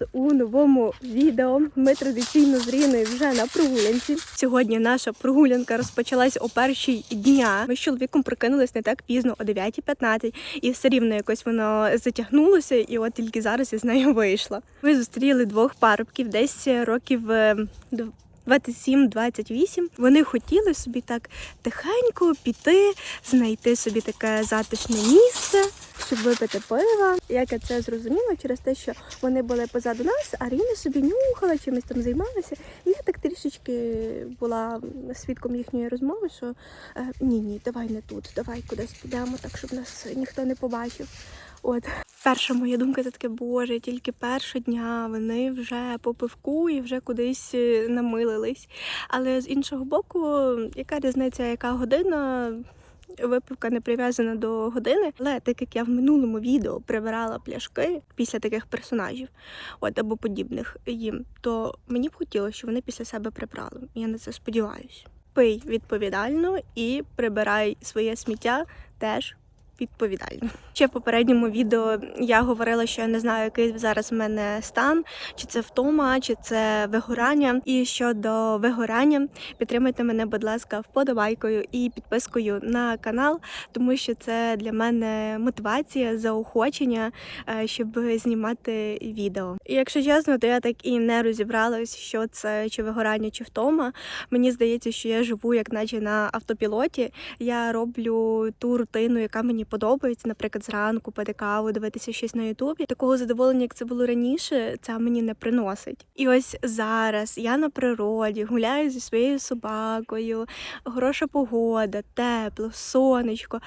Вас у новому відео. Ми традиційно з Ріною вже на прогулянці. Сьогодні наша прогулянка розпочалась о першій дня. Ми з чоловіком прокинулись не так пізно, о 9.15, і все рівно якось воно затягнулося, і от тільки зараз я з нею вийшла. Ми зустріли двох парубків, десь років. Е, дв- 27-28. Вони хотіли собі так тихенько піти, знайти собі таке затишне місце, щоб випити пива. Як я це зрозуміла через те, що вони були позаду нас, а Ріна собі нюхала, чимось там займалася. І я так трішечки була свідком їхньої розмови, що е, ні, ні, давай не тут, давай кудись підемо, так щоб нас ніхто не побачив. От перша моя думка це таке, боже, тільки першого дня вони вже по пивку і вже кудись е, намилились. Але з іншого боку, яка різниця, яка година? Випивка не прив'язана до години, але так як я в минулому відео прибирала пляшки після таких персонажів, от або подібних їм, то мені б хотілося, щоб вони після себе прибрали. Я на це сподіваюся. Пий відповідально і прибирай своє сміття теж відповідально. Ще в попередньому відео я говорила, що я не знаю, який зараз в мене стан, чи це втома, чи це вигорання. І щодо вигорання, підтримайте мене, будь ласка, вподобайкою і підпискою на канал, тому що це для мене мотивація, заохочення, е, щоб знімати відео. І якщо чесно, то я так і не розібралась, що це чи вигорання, чи втома. Мені здається, що я живу як наче на автопілоті. Я роблю ту рутину, яка мені подобається, наприклад, зранку пити каву, дивитися щось на Ютубі. Такого задоволення, як це було раніше, це мені не приносить. І ось зараз я на природі гуляю зі своєю собакою, хороша погода, тепло, сонечко.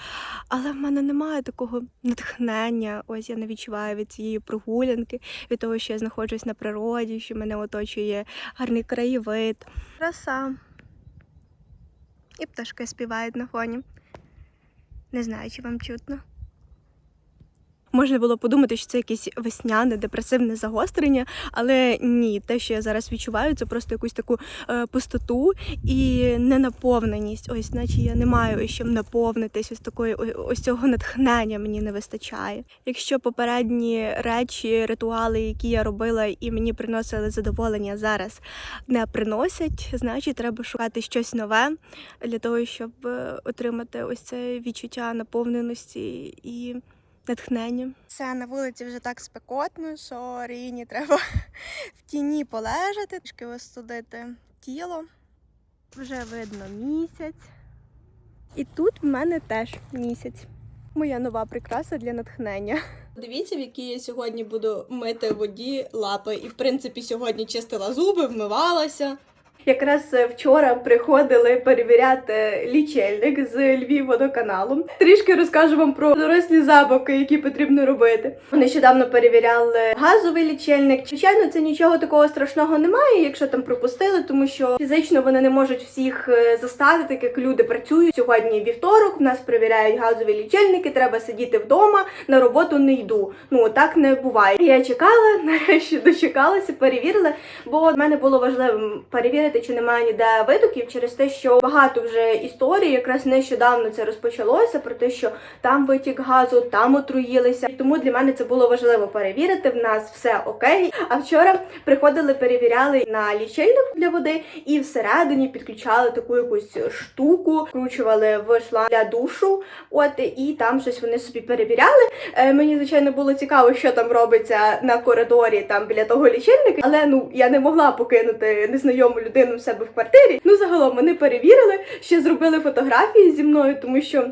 Але в мене немає такого натхнення. Ось я не відчуваю від цієї прогулянки, від того, що я знаходжусь на природі, що мене оточує гарний краєвид. Краса. І пташки співають на фоні. Не знаю, чи вам чутно. Можна було подумати, що це якесь весняне, депресивне загострення, але ні, те, що я зараз відчуваю, це просто якусь таку е, пустоту і ненаповненість. Ось, наче я не маю чим наповнитись, ось такої ось цього натхнення мені не вистачає. Якщо попередні речі, ритуали, які я робила і мені приносили задоволення, зараз не приносять, значить треба шукати щось нове для того, щоб е, отримати ось це відчуття наповненості і натхнення. Це на вулиці вже так спекотно, що Ріні треба в тіні полежати, трішки остудити тіло. Вже видно місяць. І тут в мене теж місяць. Моя нова прикраса для натхнення. Дивіться, в якій я сьогодні буду мити воді лапи. І в принципі сьогодні чистила зуби, вмивалася. Якраз е, вчора приходили перевіряти лічильник з Львівводоканалу. Трішки розкажу вам про дорослі забавки, які потрібно робити. Нещодавно перевіряли газовий лічильник. Звичайно, це нічого такого страшного немає, якщо там пропустили, тому що фізично вони не можуть всіх е, заставити, так як люди працюють. Сьогодні вівторок. В нас перевіряють газові лічильники. Треба сидіти вдома. На роботу не йду. Ну так не буває. Я чекала, нарешті дочекалася, перевірила, бо в мене було важливим перевірити, чи немає ніде витоків, через те, що багато вже історій, якраз нещодавно це розпочалося, про те, що там витік газу, там отруїлися. І тому для мене це було важливо перевірити. В нас все окей. А вчора приходили, перевіряли на лічильник для води, і всередині підключали таку якусь штуку, вкручували в шланг для душу. От і там щось вони собі перевіряли. Е, мені звичайно було цікаво, що там робиться на коридорі, там біля того лічильника, але ну я не могла покинути незнайому людину в себе в квартирі. Ну загалом вони перевірили, ще зробили фотографії зі мною, тому що.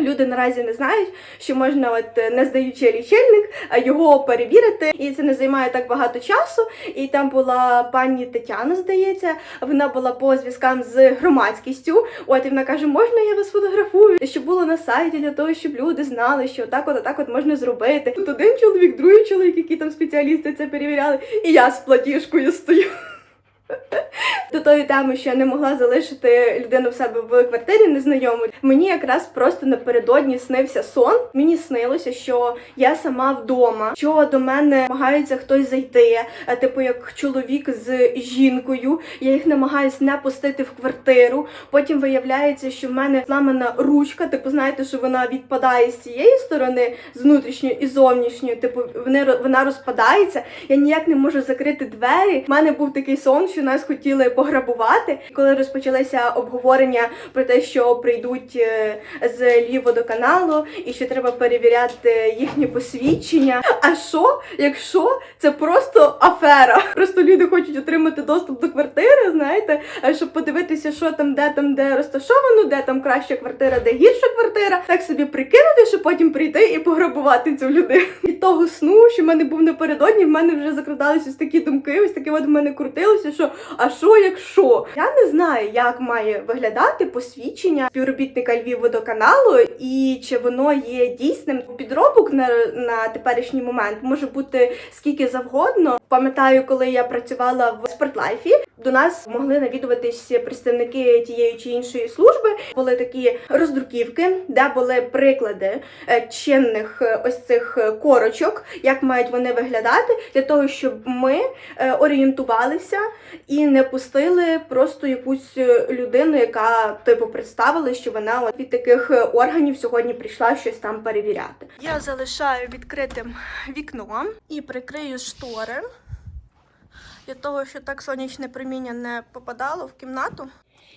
Люди наразі не знають, що можна, от не здаючи лічильник, його перевірити, і це не займає так багато часу. І там була пані Тетяна, здається, вона була по зв'язкам з громадськістю. От і вона каже: можна я вас фотографую? Щоб було на сайті для того, щоб люди знали, що так, от так от можна зробити. Тут один чоловік, другий чоловік, які там спеціалісти це перевіряли, і я з платіжкою стою. До тої теми, що я не могла залишити людину в себе в квартирі незнайому. Мені якраз просто напередодні снився сон. Мені снилося, що я сама вдома, що до мене намагається хтось зайти, е, типу як чоловік з жінкою. Я їх намагаюсь не пустити в квартиру. Потім виявляється, що в мене зламана ручка. Типу, знаєте, що вона відпадає з цієї сторони, з внутрішньої і зовнішньої. Типу, вони вона розпадається. Я ніяк не можу закрити двері. У мене був такий сон, що нас хотіли пограбувати. Коли розпочалися обговорення про те, що прийдуть е, з Львівводоканалу і що треба перевіряти їхні посвідчення. А що, якщо це просто афера? Просто люди хочуть отримати доступ до квартири, знаєте, е, щоб подивитися, що там, де там, де розташовано, де там краща квартира, де гірша квартира. Так собі прикинути, щоб потім прийти і пограбувати цю людину. Від того сну, що в мене був напередодні, в мене вже закрадалися ось такі думки, ось таке от в мене крутилося, що а що якщо? Я не знаю, як має виглядати посвідчення співробітника Львівводоканалу і чи воно є дійсним. Підробок на, на теперішній момент може бути скільки завгодно. Пам'ятаю, коли я працювала в спортлайфі, до нас могли навідуватись представники тієї чи іншої служби. Були такі роздруківки, де були приклади е, чинних е, ось цих е, корочок, як мають вони виглядати, для того, щоб ми орієнтувалися і не пустили просто якусь е, людину, яка типу представила, що вона от від таких е, органів сьогодні прийшла щось там перевіряти. Я залишаю відкритим вікно і прикрию штори для того, щоб так сонячне проміння не попадало в кімнату.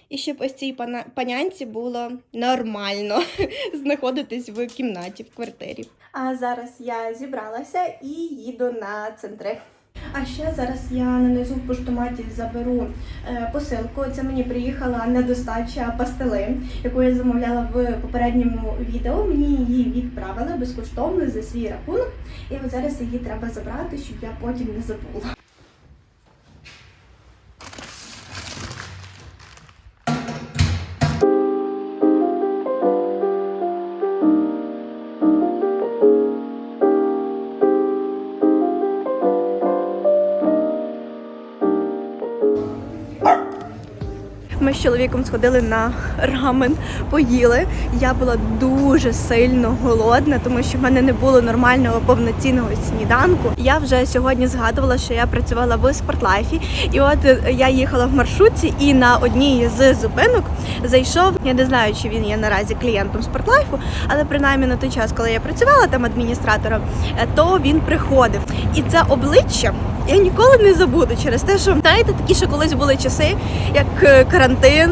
І щоб ось цій панянці було нормально знаходитись в кімнаті в квартирі. А зараз я зібралася і їду на центри. А ще зараз я нанизу в поштоматі заберу е, посилку. Це мені приїхала недостача пастили, яку я замовляла в попередньому відео. Мені її відправили безкоштовно за свій рахунок. І от зараз її треба забрати, щоб я потім не забула. Ми з чоловіком сходили на рамен, поїли. Я була дуже сильно голодна, тому що в мене не було нормального повноцінного сніданку. Я вже сьогодні згадувала, що я працювала в спортлайфі, і от е, я їхала в маршрутці, і на одній з зупинок зайшов. Я не знаю, чи він є наразі клієнтом спортлайфу, але принаймні на той час, коли я працювала там адміністратором, е, то він приходив. І це обличчя я ніколи не забуду через те, що знаєте, такі ще колись були часи, як е, карантин,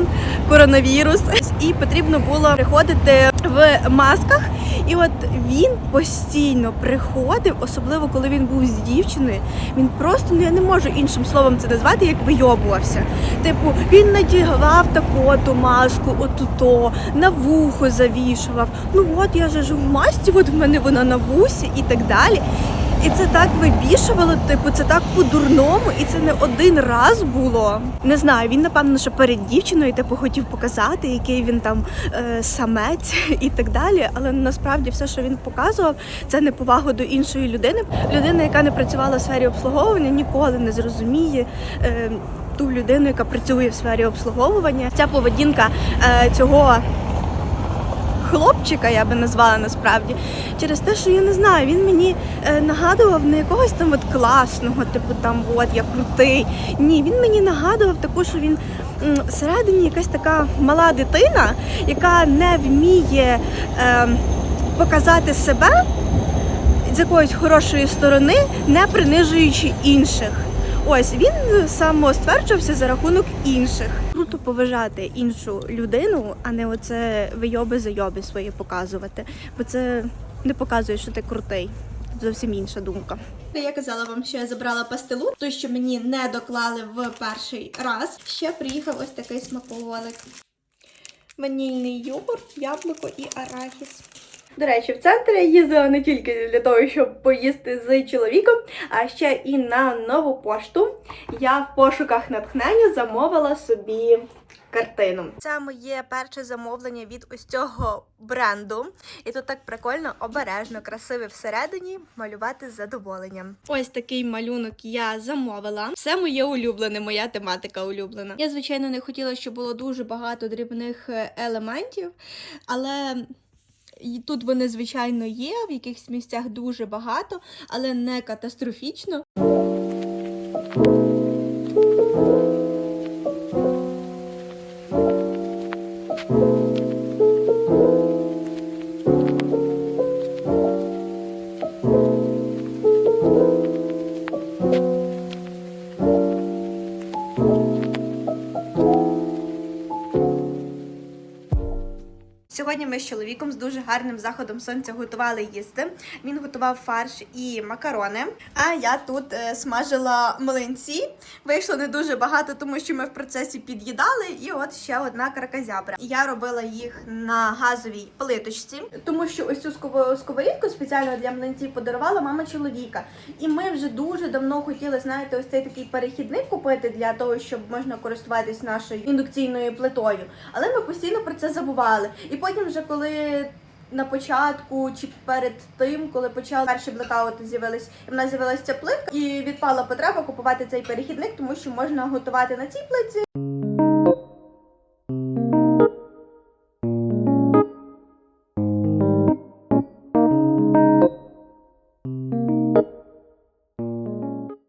коронавірус, і потрібно було приходити в масках. І от він постійно приходив, особливо коли він був з дівчиною. Він просто ну я не можу іншим словом це назвати, як вийобувався. Типу, він надягав таку ту маску, отуто, на вухо завішував. Ну от я же ж в масці, от в мене вона на вусі і так далі. І це так вибішувало, типу, це так по-дурному, і це не один раз було. Не знаю, він напевно, що перед дівчиною типу хотів показати, який він там е, самець і так далі. Але насправді все, що він показував, це неповага до іншої людини. Людина, яка не працювала в сфері обслуговування, ніколи не зрозуміє. Е, ту людину, яка працює в сфері обслуговування, ця поведінка е, цього хлопчика, я би назвала насправді, через те, що я не знаю, він мені е, нагадував не якогось там от класного, типу там от я крутий. Ні, він мені нагадував таку, що він всередині якась така мала дитина, яка не вміє е, показати себе з якоїсь хорошої сторони, не принижуючи інших. Ось він самостверджувався за рахунок інших. Круто поважати іншу людину, а не оце вийоби зайоби свої показувати. Бо це не показує, що ти крутий. Зовсім інша думка. Я казала вам, що я забрала пастилу, той, що мені не доклали в перший раз. Ще приїхав ось такий смаколик. Ванільний йогурт, яблуко і арахіс. До речі, в центр я їздила не тільки для того, щоб поїсти з чоловіком, а ще і на нову пошту. Я в пошуках натхнення замовила собі картину. Це моє перше замовлення від ось цього бренду. І тут так прикольно, обережно, красиве всередині малювати з задоволенням. Ось такий малюнок я замовила. Все моє улюблене, моя тематика улюблена. Я, звичайно, не хотіла, щоб було дуже багато дрібних е, елементів, але. І тут вони, звичайно, є, в якихось місцях дуже багато, але не катастрофічно. Сьогодні ми з чоловіком з дуже гарним заходом сонця готували їсти. Він готував фарш і макарони. А я тут е, смажила млинці. Вийшло не дуже багато, тому що ми в процесі під'їдали. І от ще одна карказябра. Я робила їх на газовій плиточці, тому що ось цю сково- сковорідку спеціально для млинців подарувала мама чоловіка. І ми вже дуже давно хотіли, знаєте, ось цей такий перехідник купити для того, щоб можна користуватись нашою індукційною плитою. Але ми постійно про це забували. І потім, вже коли на початку чи перед тим, коли почав перші блекаути з'явились, і в нас з'явилася ця плитка, і відпала потреба купувати цей перехідник, тому що можна готувати на цій плитці.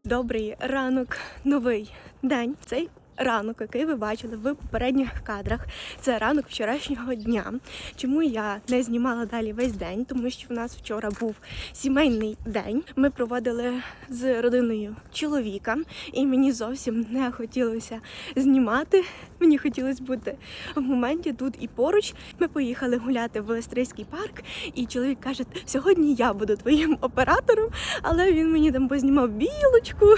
Добрий ранок, новий день. Цей ранок, який ви бачили в попередніх кадрах, це ранок вчорашнього дня. Чому я не знімала далі весь день? Тому що в нас вчора був сімейний день. Ми проводили з родиною чоловіка, і мені зовсім не хотілося знімати. Мені хотілося бути в моменті тут і поруч. Ми поїхали гуляти в Стрийський парк, і чоловік каже: сьогодні я буду твоїм оператором, але він мені там познімав білочку,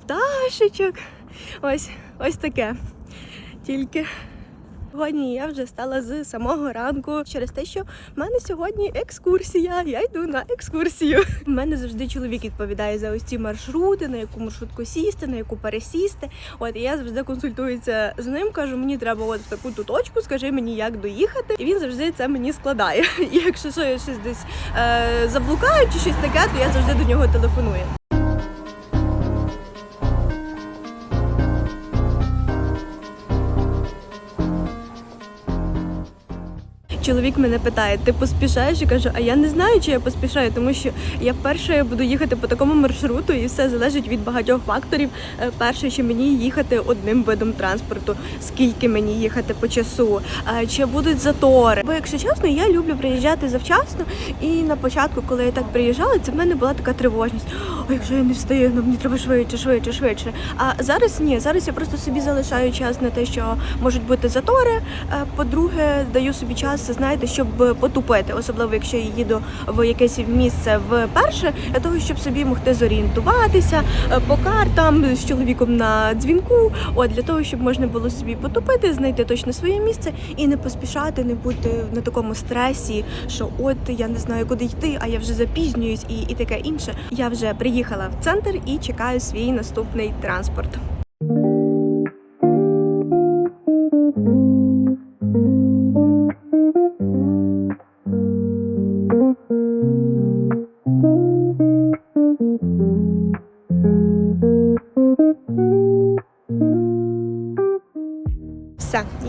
пташечок. Ось, ось таке. Тільки сьогодні я вже стала з самого ранку через те, що в мене сьогодні екскурсія. Я йду на екскурсію. У мене завжди чоловік відповідає за ось ці маршрути, на яку маршрутку сісти, на яку пересісти. От і я завжди консультуюся з ним, кажу, мені треба от в таку ту точку, скажи мені, як доїхати. І він завжди це мені складає. І якщо що я щось десь е, заблукаю чи щось таке, то я завжди до нього телефоную. Чоловік мене питає, ти поспішаєш? Я кажу, а я не знаю, чи я поспішаю, тому що я вперше буду їхати по такому маршруту, і все залежить від багатьох факторів. Е, Перше, чи мені їхати одним видом транспорту, скільки мені їхати по часу, е, чи будуть затори. Бо, якщо чесно, я люблю приїжджати завчасно. І на початку, коли я так приїжджала, це в мене була така тривожність. О, якщо я не встигну, мені треба швидше, швидше, швидше. А зараз ні, зараз я просто собі залишаю час на те, що можуть бути затори. Е, По-друге, даю собі час, знаєте, щоб потупити, особливо якщо я їду в якесь місце вперше, для того, щоб собі могти зорієнтуватися е, по картам з чоловіком на дзвінку. От для того, щоб можна було собі потупити, знайти точно своє місце і не поспішати, не бути на такому стресі, що от я не знаю, куди йти, а я вже запізнююсь і, і таке інше. Я вже приїхала в центр і чекаю свій наступний транспорт.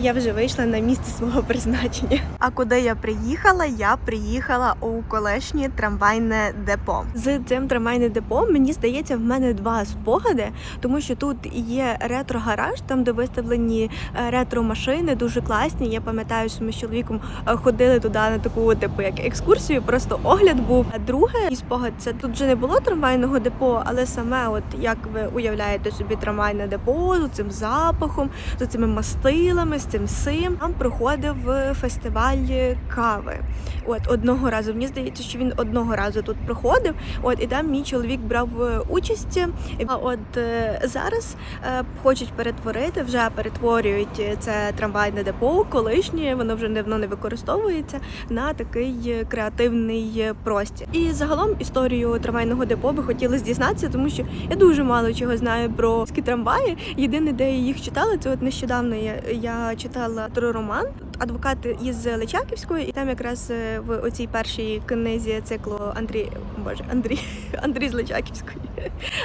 Я вже вийшла на місце свого призначення. А куди я приїхала? Я приїхала у колишнє трамвайне депо. З цим трамвайним депо мені здається, в мене два спогади, тому що тут є ретро-гараж, там де виставлені е, ретро-машини, дуже класні. Я пам'ятаю, що ми з чоловіком е, ходили туди на таку, типу, як екскурсію, просто огляд був. А друге мій спогад це тут вже не було трамвайного депо, але саме, от як ви уявляєте собі трамвайне депо з цим запахом, з цими мастилами, з цим там проходив фестиваль кави. От одного разу мені здається, що він одного разу тут проходив. От і там мій чоловік брав е, участь. А от е, зараз е, хочуть перетворити, вже перетворюють це трамвайне депо, колишнє, воно вже давно не використовується на такий креативний простір. І загалом історію трамвайного депо би хотілося дізнатися, тому що я дуже мало чого знаю про трамваї. Єдине, де я їх читала, це от нещодавно я, я читала три роман адвокат із Личаківської, і там якраз е, в оцій першій книзі циклу Андрій Боже Андрій Андрій з Личаківської.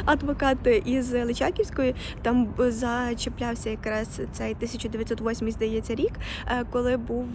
Адвокат із Личаківської там б зачеплявся якраз цей 1908, здається, рік, е, коли був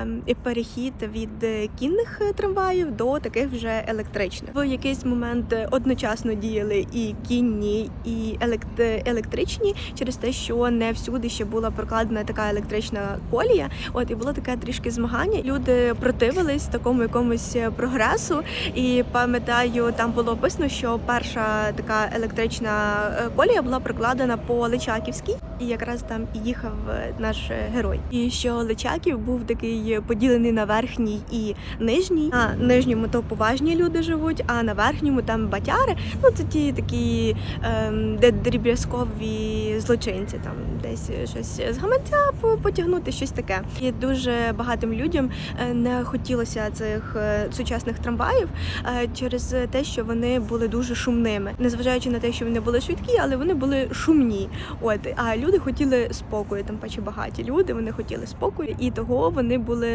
ем, перехід від кінних трамваїв до таких вже електричних. В якийсь момент одночасно діяли і кінні, і елект- електричні через те, що не всюди ще була прокладена така електрична колія. От і було таке трішки змагання. Люди противились такому якомусь прогресу. І пам'ятаю, там було описано, що перша така електрична е, колія була прокладена по Личаківській, і якраз там і їхав е, наш е, герой. І що Личаків був такий поділений на верхній і нижній. На нижньому то поважні люди живуть, а на верхньому там батяри. Ну це ті такі ем, дріб'язкові злочинці, там десь щось з гаманця потягнути, щось таке. І дуже багатим людям е, не хотілося цих е, сучасних трамваїв е, через те, що вони були дуже шумними, незважаючи на те, що вони були швидкі, але вони були шумні. От а люди хотіли спокою, там паче багаті люди. Вони хотіли спокою, і того вони були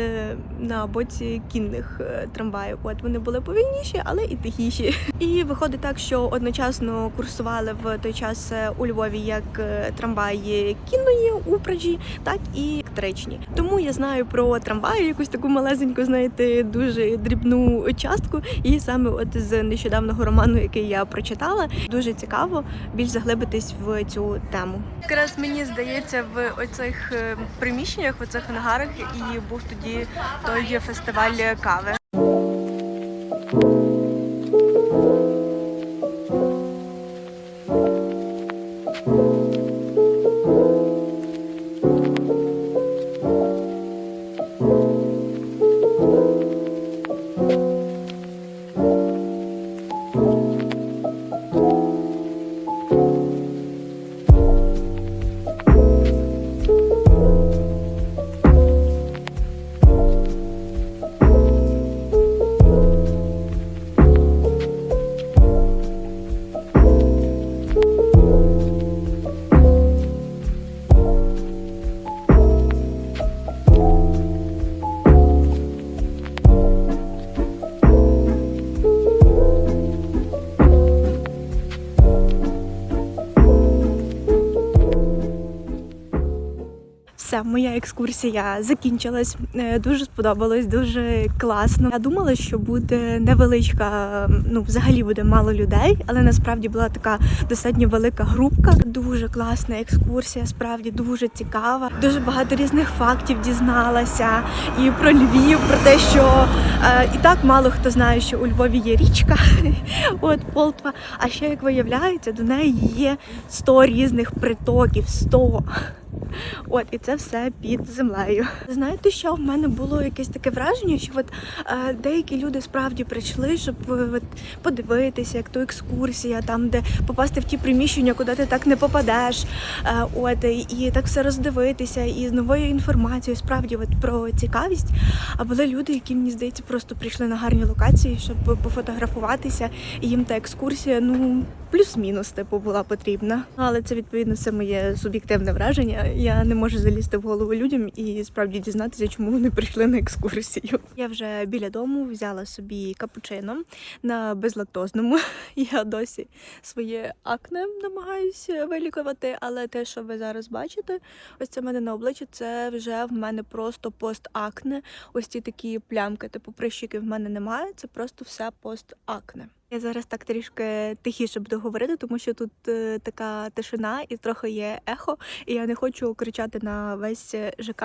на боці кінних е, трамваїв. От вони були повільніші, але і тихіші. І виходить так, що одночасно курсували в той час е, у Львові як е, трамваї кінної упряжі, так і електричні. Тому я знаю про трамваї, якусь таку малесеньку, знаєте, дуже дрібну частку. І саме от з нещодавнього роману, який я прочитала, дуже цікаво більш заглибитись в цю тему. Якраз мені здається, в оцих е, приміщеннях, в оцих ангарах, і був тоді той фестиваль кави. Моя екскурсія закінчилась. Е, Дуже сподобалось, дуже класно. Я думала, що буде невеличка, ну взагалі буде мало людей, але насправді була така достатньо велика групка. Дуже класна екскурсія, справді дуже цікава. Дуже багато різних фактів дізналася і про Львів, про те, що е, і так мало хто знає, що у Львові є річка, от Полтва. А ще як виявляється, до неї є 100 різних притоків. 100. От, і це все під землею. Знаєте, що в мене було якесь таке враження, що от е, деякі люди справді прийшли, щоб е, от, подивитися, як то екскурсія, там де попасти в ті приміщення, куди ти так не попадеш. Е, от і, так все роздивитися, і з новою інформацією, справді, от про цікавість. А були люди, які мені здається, просто прийшли на гарні локації, щоб пофотографуватися, і їм та екскурсія, ну. Плюс-мінус, типу, була потрібна. Але це відповідно це моє суб'єктивне враження. Я не можу залізти в голову людям і справді дізнатися, чому вони прийшли на екскурсію. Я вже біля дому взяла собі капучино на безлактозному. Я досі своє акне намагаюся вилікувати, але те, що ви зараз бачите, ось це в мене на обличчі, це вже в мене просто постакне. Ось ці такі плямки, типу прищиків в мене немає. Це просто все постакне. Я зараз так трішки тихіше буду говорити, тому що тут е, така тишина і трохи є ехо, і я не хочу кричати на весь е, ЖК.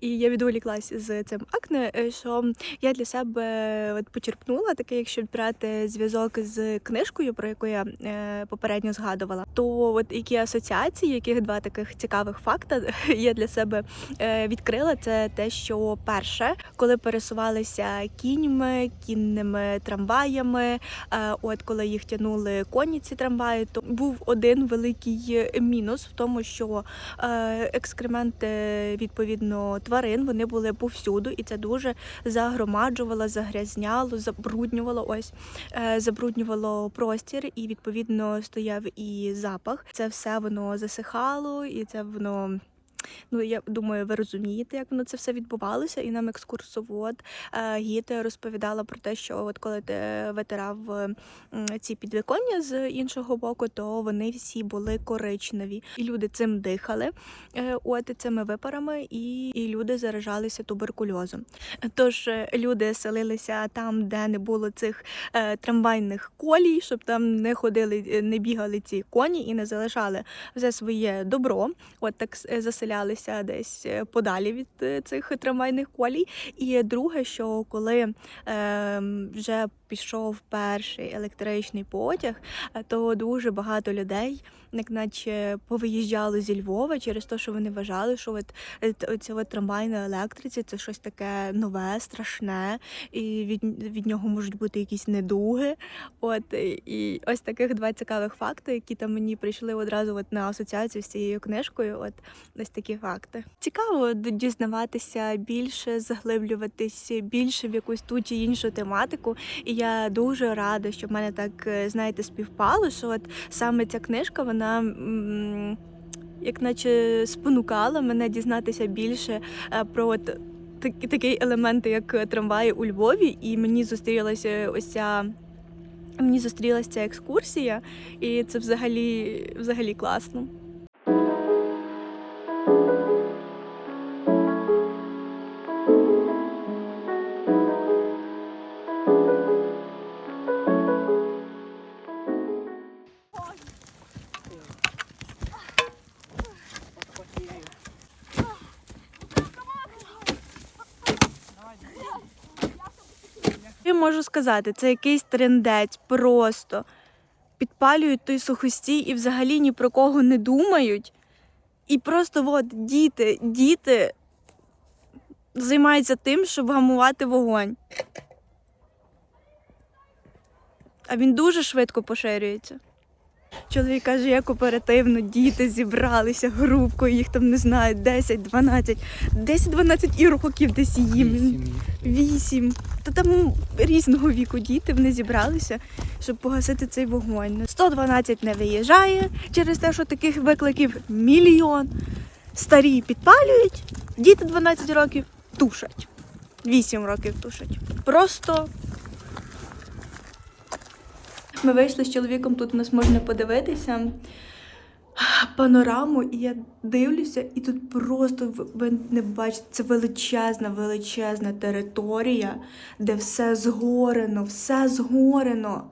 І я відволіклась з цим акне, е, що я для себе от почерпнула таке, якщо брати зв'язок з книжкою, про яку я е, попередньо згадувала, то от які асоціації, яких два таких цікавих факта я для себе е, відкрила, це те, що перше, коли пересувалися кіньми, кінними трамваями. Е, От коли їх тягнули коні ці трамваї, то був один великий мінус в тому, що е, екскременти відповідно тварин вони були повсюду, і це дуже загромаджувало, загрязняло, забруднювало ось е, забруднювало простір, і відповідно стояв і запах. Це все воно засихало, і це воно. Ну, я думаю, ви розумієте, як воно це все відбувалося. І нам екскурсовод е, гід розповідала про те, що от коли ти витирав ці підвіконня з іншого боку, то вони всі були коричневі. І люди цим дихали, е, от цими випарами, і, і люди заражалися туберкульозом. Тож е, люди селилися там, де не було цих трамвайних колій, щоб там не ходили, не бігали ці коні і не залишали все своє добро. От так с- е, десь е, подалі від е, цих трамвайних колій. І друге, що коли е, вже пішов перший електричний потяг, е, то дуже багато людей, як наче повиїжджали зі Львова через те, що вони вважали, що от е, т- оця от трамвай на електриці це щось таке нове, страшне, і від, від нього можуть бути якісь недуги. От і- і ось таких два цікавих факти, які там мені прийшли одразу от на асоціацію з цією книжкою. От ось такі факти. Цікаво дізнаватися більше, заглиблюватись більше в якусь ту чи іншу тематику. І я дуже рада, що в мене так е, знаєте співпало, що от саме ця книжка, вона. Як наче спонукала мене дізнатися більше е, про от такі такі елементи, як трамваї у Львові, і мені зустрілася ось ця мені зустрілася ця екскурсія, і це взагалі, взагалі класно. Можу сказати, це якийсь трендець просто. Підпалюють той сухостій і взагалі ні про кого не думають. І просто от діти, діти займаються тим, щоб гамувати вогонь. А він дуже швидко поширюється. Чоловік каже, як оперативно діти зібралися групкою, їх там не знаю, 10, 12, 10-12 і років десь їм. Вісім. Та там різного віку діти вони зібралися, щоб погасити цей вогонь. 112 не виїжджає через те, що таких викликів мільйон. Старі підпалюють, діти 12 років тушать. 8 років тушать. Просто. Ми вийшли з чоловіком, тут у нас можна подивитися панораму, і я дивлюся, і тут просто ви не бачите, це величезна, величезна територія, де все згорено, все згорено.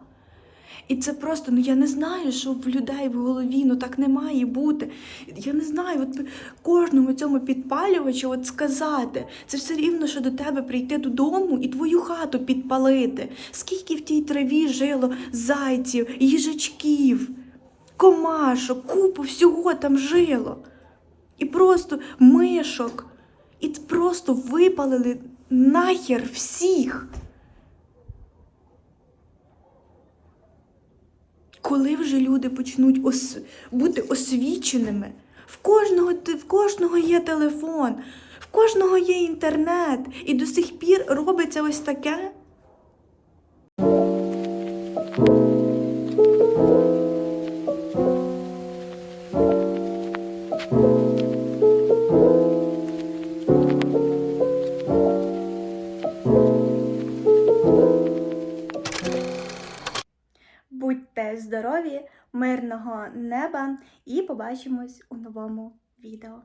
І це просто, ну я не знаю, що в людей в голові, ну так не має бути. Я не знаю, от кожному цьому підпалювачу от сказати, це все рівно, що до тебе прийти додому і твою хату підпалити. Скільки в тій траві жило зайців, їжачків, комашок, купу всього там жило. І просто мишок. І просто випалили нахер всіх. Коли вже люди почнуть ос... бути освіченими, в кожного, в кожного є телефон, в кожного є інтернет, і до сих пір робиться ось таке. Мирного неба і побачимось у новому відео.